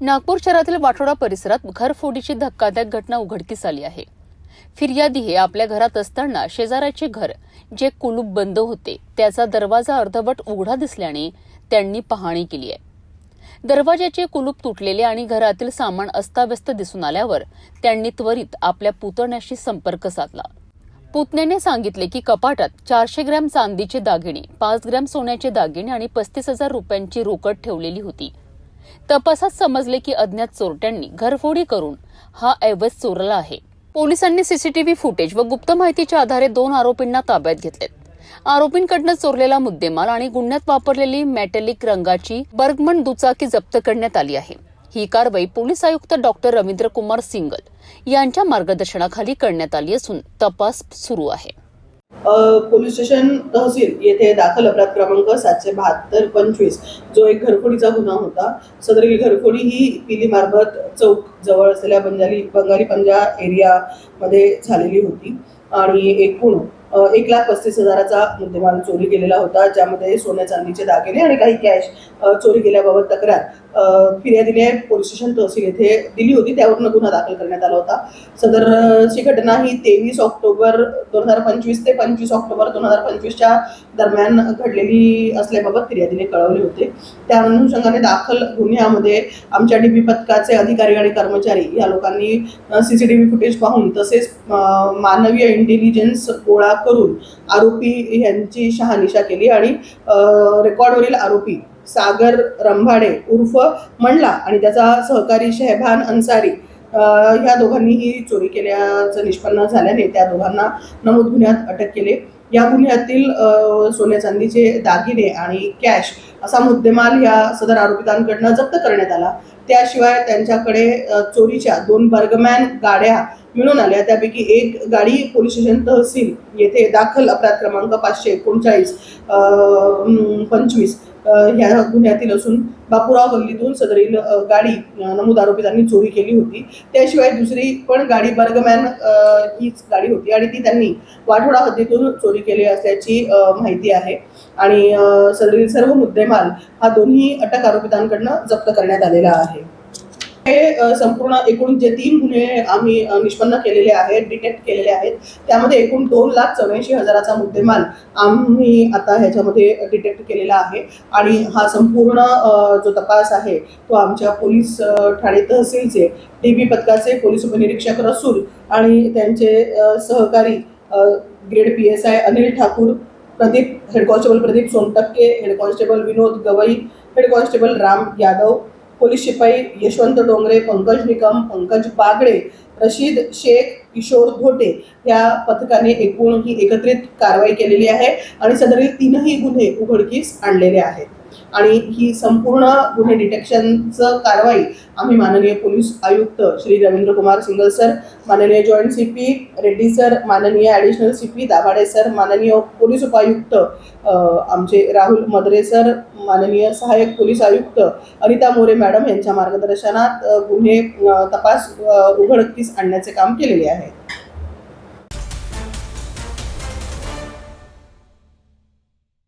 नागपूर शहरातील वाठोडा परिसरात घरफोडीची धक्कादायक घटना उघडकीस आली आहे. फिर्यादी हे आपल्या घरात असताना शेजाऱ्याचे घर जे कुलूप बंद होते त्याचा दरवाजा अर्धवट उघडा दिसल्याने त्यांनी पाहणी केली आहे. दरवाजाचे कुलूप तुटलेले आणि घरातील सामान अस्ताव्यस्त दिसून आल्यावर त्यांनी त्वरित आपल्या पुतण्याशी संपर्क साधला. पुतण्याने सांगितले की कपाटात चारशे ग्रॅम चांदीचे दागिने पाच ग्रॅम सोन्याचे दागिने आणि पस्तीस हजार रुपयांची रोकड ठेवलेली होती. तपासात समजले की अज्ञात चोरट्यांनी घरफोडी करून हा ऐवज चोरला आहे. पोलिसांनी सीसीटीव्ही फुटेज व गुप्त माहितीच्या आधारे दोन आरोपींना ताब्यात घेतलेत. आरोपींकडनं चोरलेला मुद्देमाल आणि गुन्ह्यात वापरलेली मेटॅलिक रंगाची बर्गमन दुचाकी जप्त करण्यात आली आहे. ही कारवाई पोलीस आयुक्त डॉक्टर रवींद्र कुमार सिंगल यांच्या मार्गदर्शनाखाली करण्यात आली असून तपास सुरू आहे. पोलीस स्टेशन तहसील येथे दाखल अपराध क्रमांक सातशे बहात्तर पंचवीस जो एक घरफोडीचा गुन्हा होता. सदरील घरफोडी ही पिली मार्फत चौक जवळ असलेल्या बंजाली बंगाली पंजा एरियामध्ये झालेली होती. आणि एकूण एक लाख पस्तीस हजाराचा मुद्देमाल चोरी केलेला होता ज्यामध्ये सोन्या चांदीचे दागिने आणि काही कॅश चोरी केल्याबाबत तक्रार. फिर्यादीने पोलीस स्टेशन तहसील येथे दिली होती. त्यावरून गुन्हा दाखल करण्यात आला होता. सदरची घटना ही तेवीस ऑक्टोबर दोन हजार पंचवीस ते पंचवीस ऑक्टोबर दोन हजार पंचवीसच्या दरम्यान घडलेली असल्याबाबत फिर्यादीने कळवले होते. त्या अनुषंगाने दाखल गुन्ह्यामध्ये आमच्या डी बी पथकाचे अधिकारी आणि कर्मचारी या लोकांनी C C T V footage पाहून तसेच मानवीय इंटेलिजन्स गोळा करून आरोपी यांची शहानिशा केली आणि रेकॉर्डवरील आरोपी सागर रंभाडे उर्फ मंडला आणि त्याचा सहकारी शेहबान अन्सारी ह्या दोघांनीही चोरी केल्याचं निष्पन्न झाल्याने त्या दोघांना नमूद गुन्ह्यात अटक केले. या गुन्ह्यातील सोन्या चांदीचे दागिने आणि कॅश असा मुद्देमाल या सदर आरोपितांकडनं जप्त करण्यात आला. त्याशिवाय त्यांच्याकडे चोरीच्या दोन बर्गमॅन गाड्या मिळून आल्या. त्यापैकी एक गाडी पोलीस स्टेशन तहसील येथे दाखल अपराध क्रमांक पाचशे एकोणचाळीस पंचवीस ह्या गुन्ह्यातील असून बापूराव गल्लीतून सदरील गाडी नमूद आरोपितांनी चोरी केली होती. त्याशिवाय दुसरी पण गाडी बर्गमॅन हीच गाडी होती आणि ती त्यांनी वाठोडा हद्दीतून चोरी केली असल्याची माहिती आहे. आणि सदरील सर्व मुद्देमाल हा दोन्ही अटक आरोपितांकडनं जप्त करण्यात आलेला आहे. हे संपूर्ण एकूण जे तीन गुन्हे आम्ही निष्पन्न केलेले आहेत डिटेक्ट केलेले आहेत त्यामध्ये एकूण दोन लाख चौऱ्याऐंशी हजाराचा मुद्देमाल आम्ही आता ह्याच्यामध्ये डिटेक्ट केलेला आहे. आणि हा संपूर्ण जो तपास आहे तो आमच्या पोलीस ठाणे तहसीलचे डी बी पथकाचे पोलीस उपनिरीक्षक रसूल आणि त्यांचे सहकारी grade P S I Anil Thakur Pradeep head constable Pradeep Sontakke head constable Vinod Gawai head constable Ram Yadav police शिपाई यशवंत डोंगरे पंकज निकम पंकज बागडे रशीद शेख किशोर घोटे या पथकाने एकूण ही एकत्रित कारवाई केलेली आहे आणि सदरील तीनही गुन्हे उघडकीस आणलेले आहेत. आणि ही संपूर्ण गुन्हे डिटेक्शनचं कारवाई आम्ही माननीय पोलीस आयुक्त श्री रवींद्र कुमार सिंगल सर माननीय joint C P Reddy sir माननीय additional C P Dabhade sir माननीय पोलीस उपायुक्त आमचे राहुल मदरे सर माननीय सहाय्यक पोलीस आयुक्त अनिता मोरे मॅडम यांच्या मार्गदर्शनात गुन्हे तपास उघडकीस आणण्याचे काम केलेले आहे.